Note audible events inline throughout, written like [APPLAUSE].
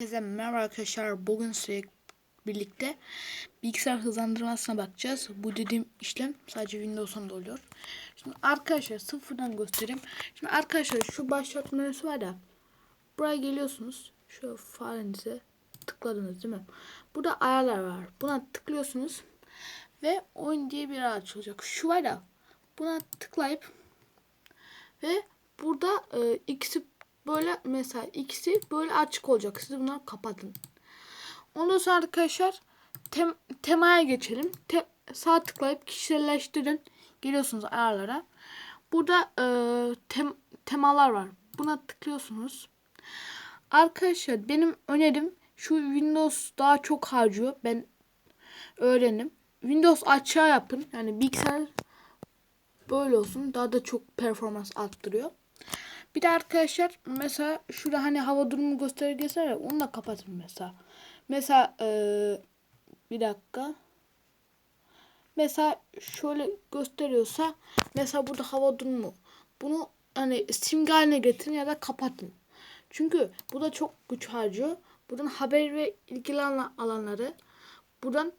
Herkese merhaba arkadaşlar. Bugün size birlikte bilgisayar hızlandırmasına bakacağız. Bu dediğim işlem sadece Windows 10'da oluyor. Şimdi arkadaşlar sıfırdan göstereyim. Şimdi arkadaşlar şu başlatma menüsü var ya. Buraya geliyorsunuz. Şu farenize tıkladınız değil mi? Burada ayarlar var. Buna tıklıyorsunuz. Ve oyun diye bir yer açılacak. Şu var ya. Buna tıklayıp ve burada e, ikisi böyle mesela ikisi böyle açık olacak. Siz bunları kapatın. Ondan sonra arkadaşlar tem, temaya geçelim. Te, sağ tıklayıp kişiselleştirin. Geliyorsunuz ayarlara. Burada e, tem, temalar var. Buna tıklıyorsunuz. Arkadaşlar benim önerim şu Windows daha çok harcıyor. Ben öğrenim. Windows aşağı yapın. Yani bilgisayar böyle olsun. Daha da çok performans arttırıyor. Bir de arkadaşlar mesela şurada hani hava durumu göstergesi var onu da kapatın mesela. Mesela eee, bir dakika. Mesela şöyle gösteriyorsa mesela burada hava durumu. Bunu hani simge haline getirin ya da kapatın. Çünkü bu da çok güç harcıyor. Buradan haber ve ilgili alan- alanları buradan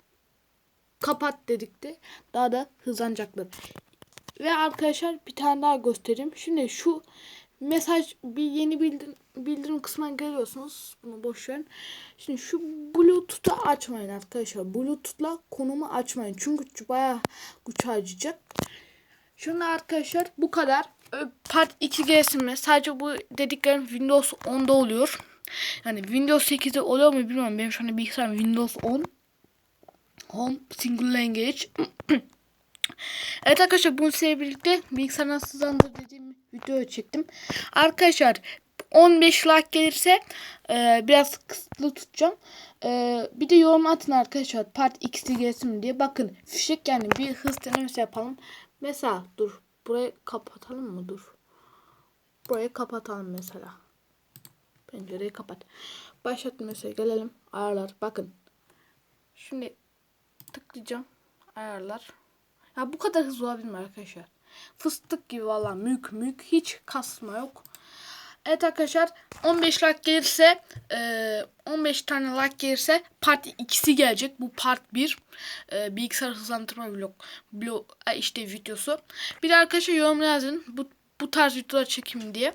kapat dedikte daha da hızlanacaktır. Ve arkadaşlar bir tane daha göstereyim. Şimdi şu mesaj bir yeni bildirim, bildirim kısmına geliyorsunuz. Bunu boş verin. Şimdi şu Bluetooth'u açmayın arkadaşlar. Bluetooth'la konumu açmayın. Çünkü bayağı güç harcayacak. Şimdi arkadaşlar bu kadar. Part 2 gelsin? Sadece bu dediklerim Windows 10'da oluyor. Yani Windows 8'de oluyor mu bilmiyorum. Benim şu an bilgisayarım Windows 10. Home Single Language. [CLEARS THROAT] Evet arkadaşlar bunu size birlikte bilgisayar nasıl hızlandır dediğim video çektim. Arkadaşlar 15 like gelirse e, biraz kısıtlı tutacağım. E, bir de yorum atın arkadaşlar part x'li gelsin diye. Bakın fişek yani bir hız denemesi yapalım. Mesela dur burayı kapatalım mı dur. Burayı kapatalım mesela. Pencereyi kapat. Başlat mesela gelelim ayarlar bakın. Şimdi tıklayacağım ayarlar. Ya bu kadar hızlı olabilir mi arkadaşlar? Fıstık gibi valla mük mük hiç kasma yok. Evet arkadaşlar 15 like gelirse e, 15 tane like gelirse part 2'si gelecek. Bu part 1 e, bilgisayar hızlandırma vlog, vlog e, işte videosu. Bir de arkadaşlar yorum yazın bu bu tarz videolar çekeyim diye.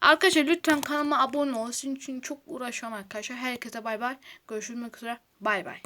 Arkadaşlar lütfen kanalıma abone olun. Sizin için çok uğraşıyorum arkadaşlar. Herkese bay bay. Görüşmek üzere. Bay bay.